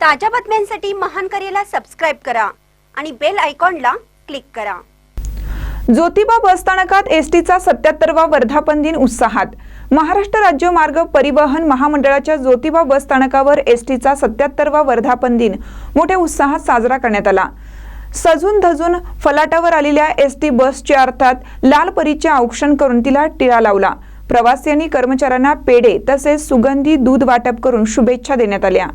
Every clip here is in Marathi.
ताज्या बातम्यांसाठी महान करेला सबस्क्राईब करा आणि बेल आयकॉनला क्लिक करा. ज्योतिबा बसस्थानकात एसटीचा सत्याहत्तरवा वर्धापन दिन उत्साहात. महाराष्ट्र राज्य मार्ग परिवहन महामंडळाच्या ज्योतिबा बसस्थानकावर एसटीचा सत्याहत्तरवा वर्धापन दिन मोठ्या उत्साहात साजरा करण्यात आला. सजून धजून फलाटावर आलेल्या एस टी बसचे अर्थात लाल परीचे औक्षण करून तिला टिळा लावला. प्रवासी आणि कर्मचाऱ्यांना पेढे तसेच सुगंधी दूध वाटप करून शुभेच्छा देण्यात आल्या.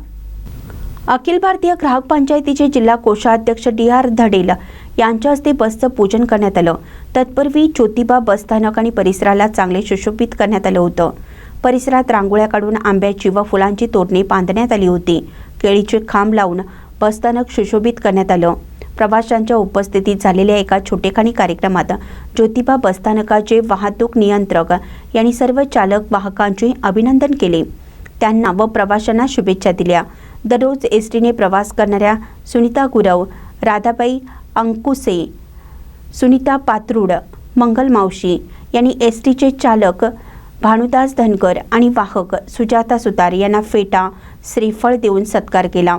अखिल भारतीय ग्राहक पंचायतीचे जिल्हा कोषाध्यक्ष डी आर धडेल यांच्या हस्ते बसचं पूजन करण्यात आलं. तत्पूर्वी ज्योतिबा बसस्थानक आणि परिसराला चांगले सुशोभित करण्यात आलं होतं. परिसरात रांगोळ्या काढून आंब्याची व फुलांची तोडणी बांधण्यात आली होती. केळीचे खांब लावून बसस्थानक सुशोभित करण्यात आलं. प्रवाशांच्या उपस्थितीत झालेल्या एका छोटेखानी कार्यक्रमात ज्योतिबा बसस्थानकाचे वाहतूक नियंत्रक यांनी सर्व चालक वाहकांचे अभिनंदन केले. त्यांना व प्रवाशांना शुभेच्छा दिल्या. दररोज एस टीने प्रवास करणाऱ्या सुनीता गुरव राधाबाई अंकुसे सुनीता पात्रूड मंगल मावशी यांनी एस टीचे चालक भानुदास धनकर आणि वाहक सुजाता सुतार यांना फेटा श्रीफळ देऊन सत्कार केला.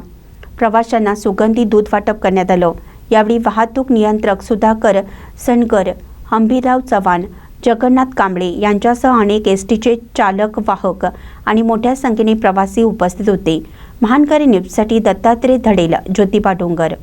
प्रवाशांना सुगंधी दूध वाटप करण्यात आलं. यावेळी वाहतूक नियंत्रक सुधाकर सणकर हंबीरराव चव्हाण जगन्नाथ कांबळे यांच्यासह अनेक एस टीचे चालक वाहक आणि मोठ्या संख्येने प्रवासी उपस्थित होते. महानकरी न्यूजसाठी दत्तात्रय धडेल ज्योतिबा डोंगर.